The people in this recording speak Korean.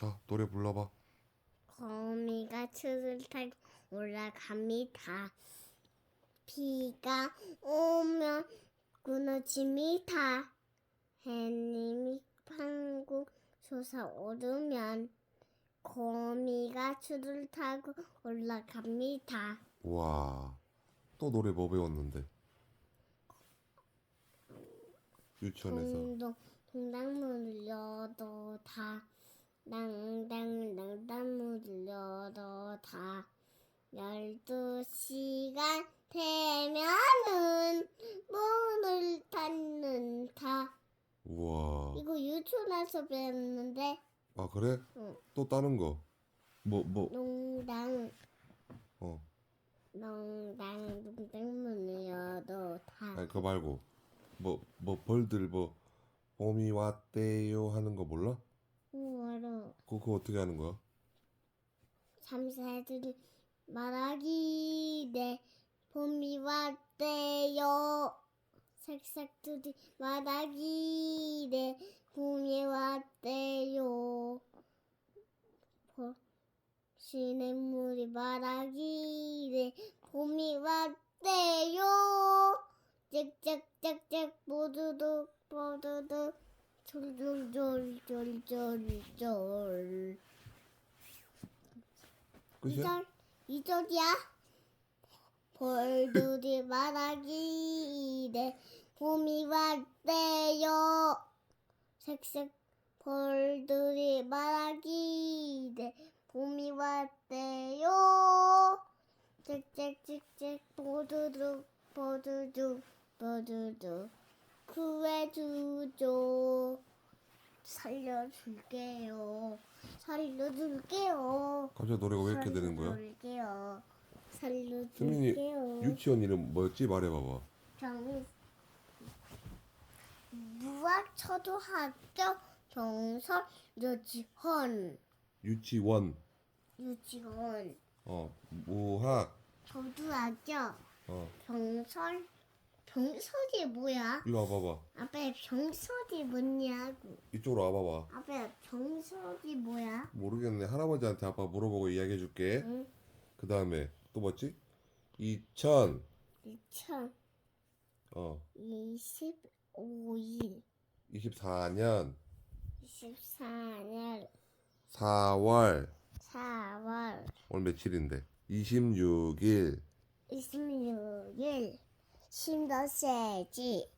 자, 노래 불러봐. 거미가 추를 타고 올라갑니다. 비가 오면 무너집니다. 해님이 판고 솟아오르면 거미가 추를 타고 올라갑니다. 와, 또 노래 뭐 배웠는데? 유치원에서. 동동 동당문을 열어 다 낭당낭당문을 열어 다 열두 시간 되면은 문을 닫는다 우와. 이거 유치원에서 배웠는데 아, 그래? 응. 또 다른 거. 뭐, 뭐, 농당 어. 농당 농당 문을 열어 다 아니, 그거 말고. 뭐, 뭐, 벌들 뭐, 봄이 왔대요 하는 거 몰라? 우와로 그거, 어떻게 하는 거야? 삼사들이 말하기 네 봄이 왔대요. 색색들이 말하기 네 봄이 왔대요. 보- 시냇물이 말하기 네 봄이 왔대요. 짹짹짹짹 모두도 모두도 졸졸졸졸졸졸 끝이야? 이절이야 벌들이 말하기 이래 봄이 왔대요. 색색 벌들이 말하기 이래 봄이 왔대요. 짹짹짹짹 모두도 모두도 모두도 구해주죠. 살려줄게요. 살려줄게요. 갑자기 노래가 왜 이렇게 되는 거야? 살려줄게요. 수민이 살려줄게요. 유치원 이름 뭐였지? 말해봐봐. 경 무학초등학교 경설 유치원 유치원. 유치원 어, 무학. 초등학교 어, 병설 병설이 뭐야? 이리 와봐봐. 아빠 병설이 뭐냐고 이쪽으로 와봐봐. 아빠 병설이 뭐야? 모르겠네. 할아버지한테 아빠 물어보고 이야기해줄게. 응? 그 다음에 또 뭐지? 2000. 2025일 어, 24년 24년 4월 4월 오늘 며칠인데? 26일 26일 신도세지